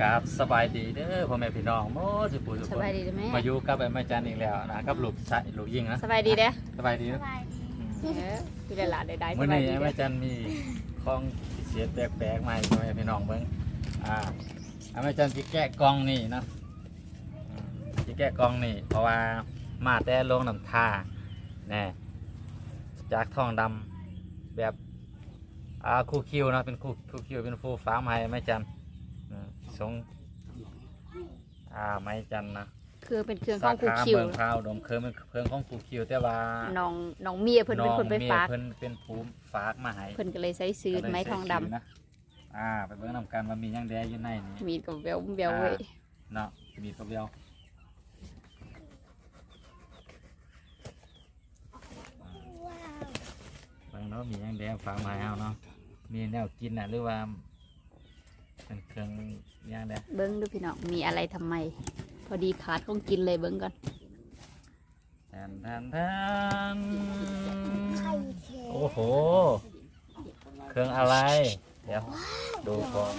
กราบสบายดีเด้อพ่อแม่พี่น้องโมสุปุสุสปุบายดีไหมมาอยู่กับไอ้แม่จันอีกแล้วนะกับลูกชายลูกยิงนะสบายดีเด้อสบายดีนะเออพี่หลานได้ๆสมื้อบายนี้ดีไอ้เด้แม่อจันมีของพิเศษแปลกๆใหม่พ่อแม่พี่น้องเบิ่งอ่าไอ้แม่จันสิแกะกล่องนี่เนาะอืมสิแกะกล่องนี่ เพราะว่ามาแต่โรงน้ำท่าแน่จากทองดำแบบอ่าคู่คิวเนาะเป็นคู่คู่คิวเป็นฟูฟ้าไม้แม่จัน อืมสงอ่าไม้จันนะคือเป็นเครื่องของครูคิวสาขาเมืองพร้าวดมเครื่องเป็นเครื่องของครูคิว แต่ว่าน้องน้องเมียเพิ่นเป็นคนไปองมียฝากเพิ่นเป็นภูมิฝากมาให้เพิ่นก็เลยใช้ซื้อไม้ทองดำก็เลยใส่ชื่นะอ่า ไปเบิ่งนำกันว่ามีหยังแดอยู่ในนี้ มีดกับแววแววเว้ยเนาะมีกระเบียวเบิ่งเนาะมีหยังแดฝากมาให้เฮาเนาะ มีแนวกินน่ะหรือว่า เป็นเครื่องหยังแดเบิ้งดูพี่น้องมีอะไรทำไม พอดีขาดของกินเลยเบิ้งก่อนแทนแทนแทนโอ้โห เครื่องอะไร เดี๋ยว ดูก่อน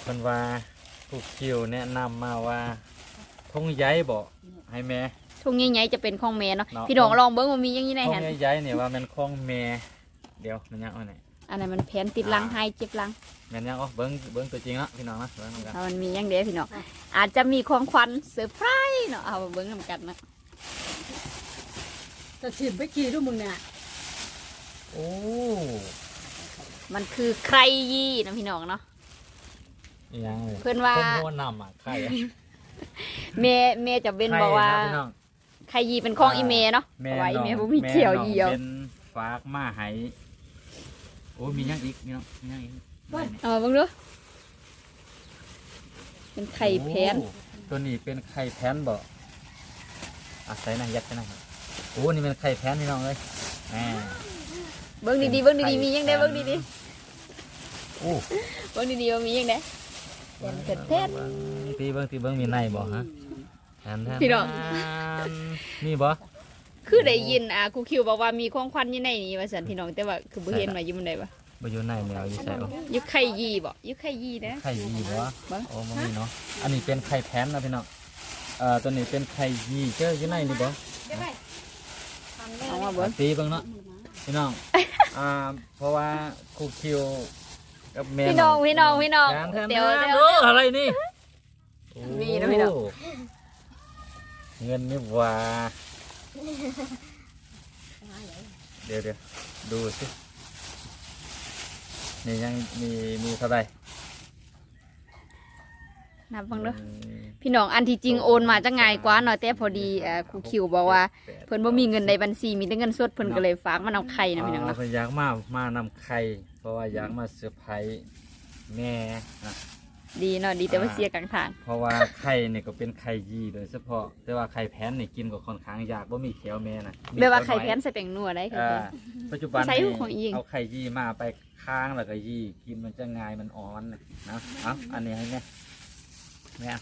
เพิ่นว่าผู้คิวแนะนำมาว่าทงใยบอกให้แม่ ทุ่งใหญ่ๆจะเป็นของแม่เนาะเนาะ พี่น้องลองเบิ้งว่ามีอย่างนี้ในทหันงใยๆเนี่ยว่าแมันของแม่ เดี๋ยวมันยังเอาไหนอั นนั้นมันแผนติดหลังให้เจ็บหลังแมันยังเอาเบิ้งเบิ้งตัวจริงละพี่น้องนะเบิ้งนำกันถ้ามันมีอย่างเดียวพี่น้องอาจจะมีของขวัญเซอร์ไพรส์เนาะเอามาเบิ้งนำกันนะจะฉีดไปกี่ดูมึงเนี่ยโอ้มันคือใครยี่นะพี่น้องเนาะยยังเลยเพิ่นว่าคนหัวนำอะใครอะเมเมจะเป็นใครบอกว่านะพี่น้อง ใครยีเป็นของอีเมเนาะแม่เพราะว่าอีน้องเมบ่มีเขียวแน้องเยียวเป็นฝากมาให้โอ้มีหยังอีกพี่น้องมีหยังอีกได้นี่เอามาเบิ่งดูเป็นไข่แพนโอ้ตัวนี้เป็นไข่แพนบ่อะใส่นะยัดใส่นะครับโอ้นี่เป็นไข่แพนพี่น้องเลยแหมเบิ่งดีๆเบิ่งดีๆมีหยังได้เบิ่งดีโอ้ๆเบิ่งดีๆว่ามีหยังได้ เป็นเผ็ดเผ็ดตีเบิ้งตีเบิ้งมีในบ่ฮะแทนแทนพี่น้องมีบ่ คือได้ยินอะครูคิวบอกว่ามีของขวัญอยู่ในนี้ว่าซั่นพี่น้องแต่ว่าคือบ่เห็นว่าอยู่มันใดบ่บ่อยู่ในแมวอยู่ใส่บ่อยู่ไข่ยีบ่อยู่ไข่ยีนะไข่ยีบ่วะบ่โอ้บ่มีเนาะอันนี้เป็นไข่แพนนะพี่น้องเอ่อตัวนี้เป็นไข่ยีเจ้าอยู่ในนี่บ่เอามาเบิ่งตีเบิ่งเนาะพี่น้องอ่าเพราะว่าครูคิวกับแม่พี่น้องพี่น้องพี่น้องแทนแทนเดี๋ยวแทนเดี๋ยวโอ้อะไรนี่มีนะพี่น้องโเงินนี่หว่า เดี๋ยวเดี๋ยวดูสินี่ยังมีมีเท่าไหร่นับเบิ่งเด้ออืมพี่น้องอันที่จริงโอนมาจะง่ายกว่าหน่อยแต่พอดีเอ่อครูคิวบอกว่าเพิ่นบ่มีเงินในบัญชีมีแต่เงินสดเพิ่นก็เลยฝากมาเอาไข่นะพี่น้องอ๋อเนาะเพิ่นอยากมามานำไข่เพราะว่าอยากมาเซอร์ไพรส์แม่นะ ดีเนาะดีแต่ว่าเสียกลางทาง เพราะว่าไข่เนี่ยก็เป็นไข่ยีโดยเฉพาะ แต่ว่าไข่แพนนี่กินก็ค่อนข้างยากว่ามีเขียวแม่นะมีแบบว่าเขีไข่ยวแพน้อยนใส่แป้งนัวได้ค่ะอ่าปัจจุบันใช้นี่ของอีกเอาไข่ยีมาไปค้างแล้วก็ยีกินมันจะง่ายมันอ่อนนะนะเอาอันนี้ให้แม่แม่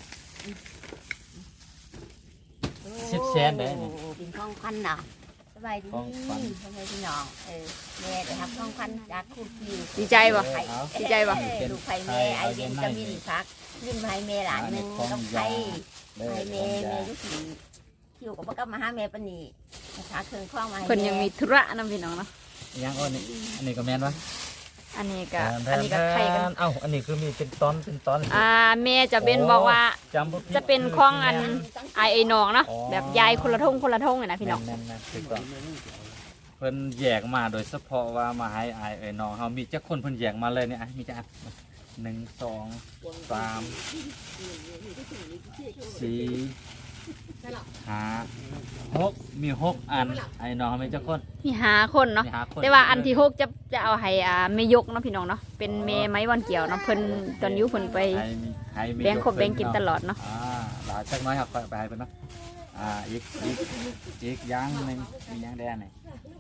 สิบแสนได้นี่เป็นของขวัญเนาะส บายดีของขวัญสบายพี่น้อง เออแม่ได้รับของขวัญจากครูคิวดีใจบ่เออเอาดีใจบ่เออลูกไผ่แม่ไอเวนกามินพักยื่นไผ่แม่หลานหนึงกับไผ่เด้อไผ่ขแม่องแม่ยายุสีคิวกับพ่อก็มาหาแม่ปานนีนะคะเครื่องคล้องมาให้เพิ่นยังแมีธุระนํพี่น้องเนาะยังอ้อนนี่อันนี้ก็แม่นวะ อันนี้ก็อันนี้ก็ไข่กัน เอ้าอันนี้คือมีเป็นตอนเป็นตอนอ่าแม่จะเป็นบอกว่าจำบ่ผิดจะเป็นของอันไอไอ้น้องเนาะอ๋อแบบยายคนละทงคนละทงอะนะพี่น้องแม่นๆถูกต้องเพิ่นแยกมาโดยเฉพาะว่ามาให้อายเอ้ยน้องเฮามีจักคนเพิ่นแยกมาเลยเนี่ยอะมีจักอะหนึ่งสองสามสี่ ห้าหกมีหกอัน ไอ้น้องเฮามีจักคนมีหาคนเนาะมีห้าคนแต่ว่าอันที่หกจะจะเอาให้อ่าแม่ยกเนาะพี่น้องเนาะเป็นแม่ไม้วันเกี่ยวเนาะเพิ่นตอนอยุเพิ่นไปให้มีให้มีแบ่งครบแบ่งกินตลอดเนาะอ่าหลายจักหน้อยครับไปให้เพิ่นเนาะอ่าอีกอีกอีกอย่างหนึงมีอย่างแดงนี่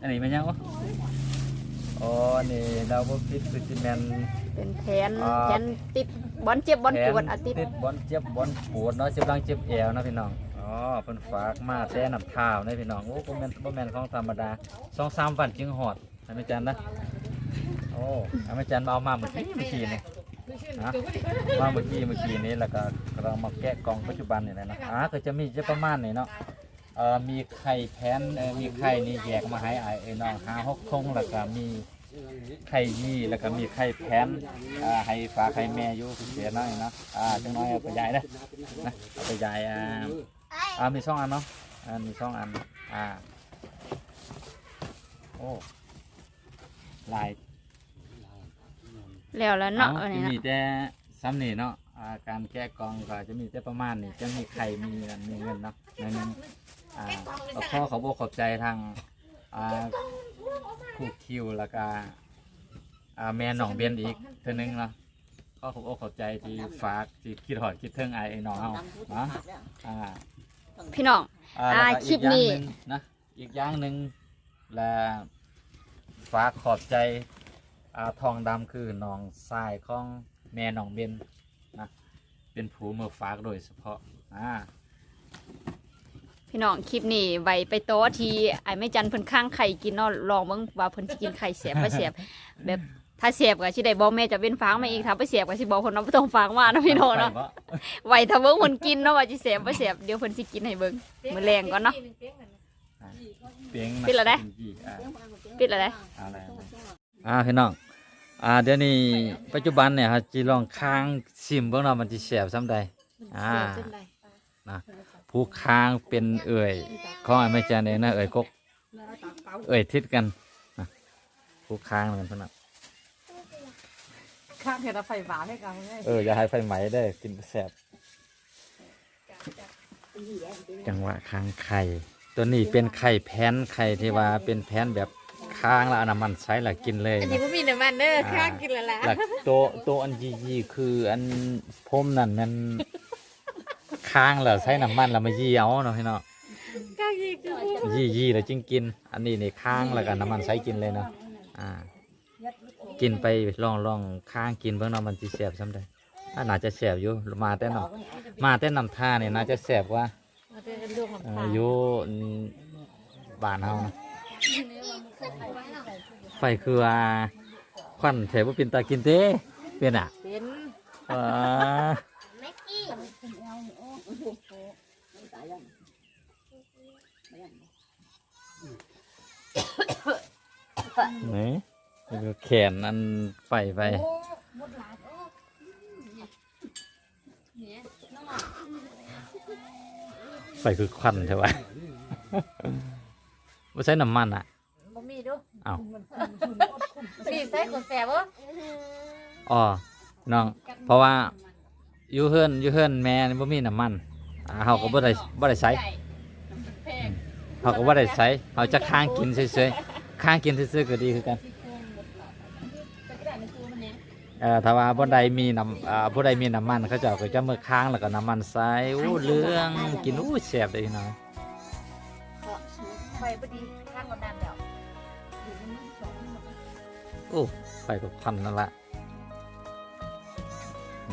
อันนี้มันยังวะอ๋อนี่เราบ่ผิดคือสิแม่น เป็นแผนอ่า แผนติดบอลเจ็บบอลปวดอาทิตย์ติดบอลเจ็บบอลปวดเนาะเจ็บหลังเจ็บแอวนะพี่น้อง อ๋อเพิ่นฝากมาแต่น้ำเท้าในพี่น้องโอ้บ่แม่นบ่แม่นของธรรมดา2-3วันจึงหอดให้แม่จันนะโอ้อ้อามาจันเอามาเมื่อกี้เมื่อกี้นี่นะมาเมื่อกี้เมื่อกี้นี้แล้วก็เรามาแกะกล่องปัจจุบันนี่แหละนะอ่าก็จะมีจะประมาณนี้เนาะเอ่อมีไข่แพนเอ่อมีไข่นี่แยกมาให้ไอ้ไอ้น้องหาหกทงแล้วก็มีไข่ยี่แล้วก็มีไข่แพนอ่าให้ฟ้าไข่แม่อยู่เสียน้อยเนาะอ่าจังน้อยเอาไปยายเด้อนะเอาไปยายอ่า อ่ามีสองอันเนาะอ่ามีสองอันอ่าโอ้หลายแล้วแล้วเนาะออันนี้จะมีเนาะแต่ซ้ำนี่เนาะอ่าการแก้กองก็จะมีแต่ประมาณนี้จะมีไข่มีเงินมีเงินเนาะในนั้นอ่าเอาข้อเขาบอกขอบใจทางอ่าครูคิวแล้วก็อ่าแม่หนองเบียนอีกเท่านึงเนาะก็ขอบอกขอบใจที่ฝากที่คิดหอดคิดเทิงไอ้ไอ้น้องเอาเนาะอ่า พี่น้องอ่าอ่าแล้วก็คลิอีปกอย่างนี้หนึ่งนะอีกอย่างหนึ่งและฝากขอบใจอ่าทองดำคือน้องทรายของแม่น้องเบนนะเป็นผูมือฝากโดยเฉพาะอ่าพี่น้องคลิปนี้ไว้ไปโต๊ะที่ไอ้แม่จันเพิ่นข้างไข่กินเนาะลองเบิ่งว่าเพิ่นสิกินไข่เสียบบ่เสียบแบบ ถ้าเสียบก็สิได้บอกแม่จะเป็นฟางมาอีกถ้าบ่เสียบก็สิบอกเพิ่นว่าบ่ต้องฟางมาเนาะพี่น้องเนาะไปบ่ไว้ถ้าเบิ่งเพิ่นกินเนาะว่าสิเสียบบ่เสียบเดี๋ยวเพิ่นสิกินให้เบิ่งมื้อแรงก่อนเนาะ เปียงนะปิดแล้วเด้จริงๆอ่าปิดแล้วเด้อะไรอ่าพี่น้องอ่าเดี๋ยวนี้ปัจจุบันเนี่ยครับจีลองค้างซิมเบิ่งเนาะมันสิแสบซ้ำใด อ่า ผู้ค้างเป็นเอ่ยของไอ้แม่จันเองนะเอ่ยกก เอ่ยทิศกันนะผู้ค้างเหมือนกันพนนะ ข้างเห็นไฟฟ้าให้กันไงเอออย่าให้ไฟไหม้ได้อกินแสบจังหวะค้างไข่ ตัวนี้เป็นไข่แพนไข่ที่ว่าเป็นแพนแบบค้างแล้วเอาน้ำมันใช้แล้วกินเลยอันนี้นะก็มีน้ำมันเด้อข้างกินแล้วล่ะหลักตัวตัวอันยียีคืออันพรมนั่นมันค้างแล้วใช้น้ำมันแล้วมายีเอาเนาะพี่เนาะข้างยีคือยี่ยี่แล้วจึงกิน อันนี้ในค้างแล้วก็น้ำมันใช้กินเลยเนาะอ่า กินไปลองลองค้างกินเบิ่งเนาะมันสิแสบซ้ำได้ถ้าน่าจะแสบอยู่มาแต่น้ำมาแต่น้ำท่าเนี่ยน่าจะแสบกว่ามันเป็นดวงของเอ่อฟ้าอยู่บ้านเฮานะไฟคือว่าควันแถวเป็นตากินเต้เป็นอะเป็นว้านี่ นี่ก็แขนอันไฟไปไฟคือควันใช่ไหมไม่ใช่น้ำมันอะบ่มีดูอ้าวมีใส่กดแสบบ่อ๋อน้อง เพราะว่าอยู่เฮือนอยู่เฮือนแม่นี่บ่มีน้ำมันอ่าเฮาก็บ่ได้บ่ได้ใช้เฮาก็บ่ได้ใช้เฮาจะค้างกินเฉยๆค้างกินซื่อๆก็ดีคือกัน เอ่อถ้าว่าบ่ใดมีน้ำอ่าบ่ใดมีน้ำมันเขาเจ้าก็จะมือค้างแล้วก็น้ำมันใส่อู้เหลืองกินอู้แซ่บเลยพี่น้องไฟบ่ดีข้างกดน้ำแล้วโอ้ไฟกับควันนั่นละ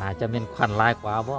น่าจะเป็นควันลายกว่าบ่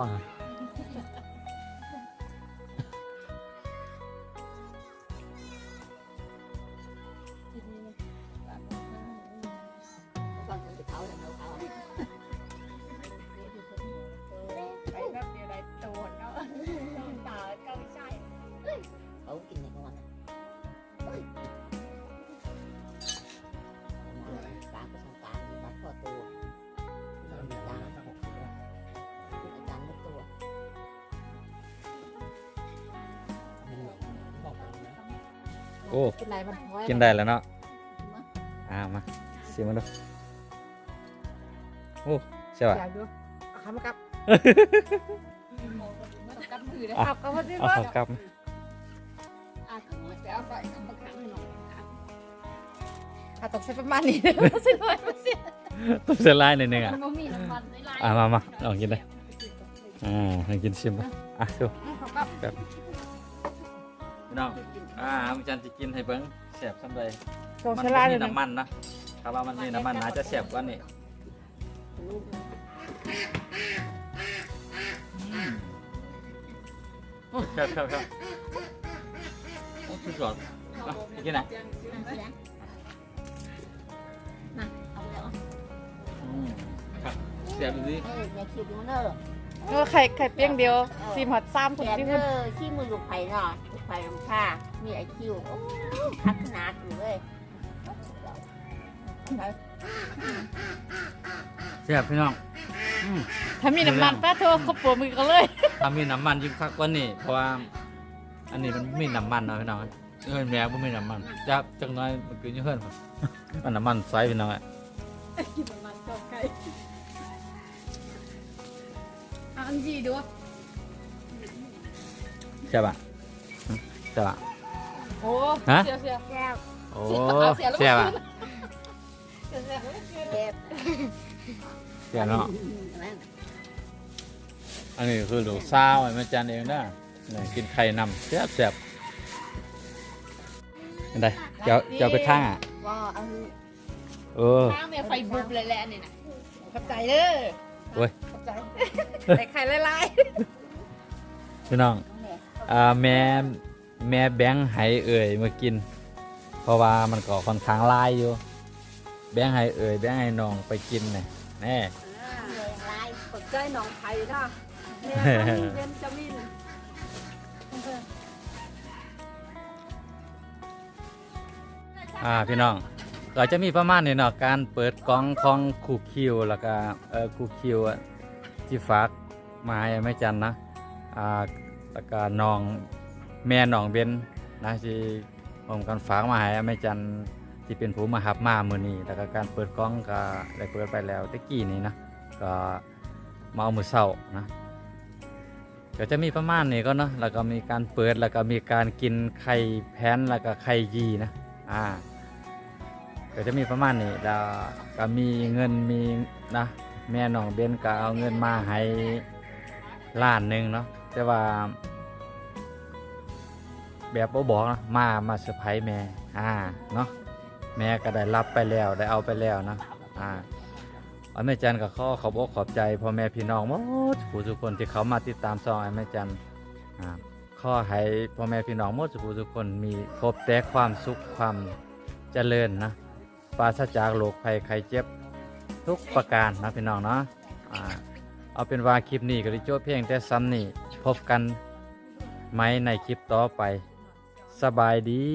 โอ้กินอะไรมันพอกินได้แล้วเนาะอ่ามาสิมาดูโอ้ใช่ป่ะอยากดูเอาคำมากับกับมือเด้อเอากับมาดิเอาว่าเขากลับอะจะเอาไปกับมะขามให้น้องเอาตกใส่ประมาณนี้เด้อสิหน่อยมันสิต้มเส้นลายหน่อยหนึงอะมันบ่มีน้ำมันหลายอ่ามามาลองกินเลยอ่าลองกินชิมป่ะอะดูเขากับพี่น้อง อ่าอาจารย์จะกินให้เบิ้งแซ่บซ้ำใดตรงมันฉบ่ลาดมีเลยนะน้ำมันนะถ้าว่ามันมีน้ำมันน่าจะแซ่บกว่านี่อืมโอ้ครับครับครับโอ้สุดยอดอะไปกินไหนเอาแล้วเสียบดิเออแม่คิดดูเนอะเออไข่ไข่เปียงเดียวซีมฮอตซ้ำคแขนนที่เอคนอขี้มือลูกไผ่เนาะลูกไผ่ลำค่า มีไอคิวโอ้พักขนาดอยู่เลยเสียบพี่น้องอืมถ้ามีน้ำมันป้าโทรเขาปวดมือกันเลย ถ้ามีน้ำมันยิ่งคักกว่านี่เพราะว่า อันนี้มันมีน้ำมันเนาะพี่น้องเอิ้นแม่บ่มีน้ำมันจับจักหน้อยมันคืออยู่เฮิรนพุ่นมันน้ำมันใสพี่น้องอะกินน้ำมันจอไก่อันจีดูใช่ป่ะหึใช่ป่ะ โอ้ฮะ เสียเสียแก้วโอ้เสียแล้วเสียป่ะเสียเสียเก็บเสียเนาะ นั่นอันนี้คือลูกสาวไอ้แม่จันเองนะนี่กินไข่นำเสียบเสียบเห็นไดเจ้าเจ้าไปข้างอะ ว่าเอาเออ ข้างเมียไฟบุบเลยแหละนี่นะขอบใจเด้อโอ้ยขอบใจใส่ไข่ลายพี่น้องแม่อ่าแม่ แม่แบงค์ไหเอ่ยมากิน เพราะว่ามันก็ค่อนข้างหลายอยู่ แบงค์ไหเอ่ยแบงค์ไหน้องไปกินน่ะแน่เลยลายๆขอบใจน้องไผ่เนาะแม่เบนจามินอ่าพี่น้องก็จะมีประมาณนี้เนาะการเปิดกล่องของคูคิวแล้วก็เออคูคิวอะที่ฝากมาให้แม่จันนะอ่าแล้วก็น้อง แม่น้องเบนนะที่ผมกันฝากมาให้แม่จันที่เป็นผู้มาหับมามือนี้แล้วก็การเปิดกล่องก็ได้เปิดไปแล้วตะกี้นี้นะก็มาเอามือเช้านะก็จะมีประมาณนี้ก็เนาะแล้วก็มีการเปิดแล้วก็มีการกินไข่แพนแล้วก็ไข่ยีนะอ่าก็จะมีประมาณนี้แล้วก็มีเงินมีนะแม่น้องเบนก็เอาเงินมาให้ล้านหนึ่งเนาะแต่ว่า แบบบ่บอกนะมามาเซอร์ไพรส์แม่อ่าเนาะแม่ก็ได้รับไปแล้วได้เอาไปแล้วนะอ่าอันแม่จันก็ขอขอบอกขอบใจพ่อแม่พี่น้องหมดผู้ทุกคนที่เขามาติดตามซองอแม่จันอ่าข้อให้พ่อแม่พี่น้องหมดสุขทุกคนมีพบแต่ความสุขความเจริญนะปราศจากโรคภัยไข้เจ็บทุกประการนะพี่น้องเนาะอ่าเอาเป็นว่าคลิปนี้ก็ได้จบเพียงแต่ซ้ำนี่พบกันไหมในคลิปต่อไป สบายดี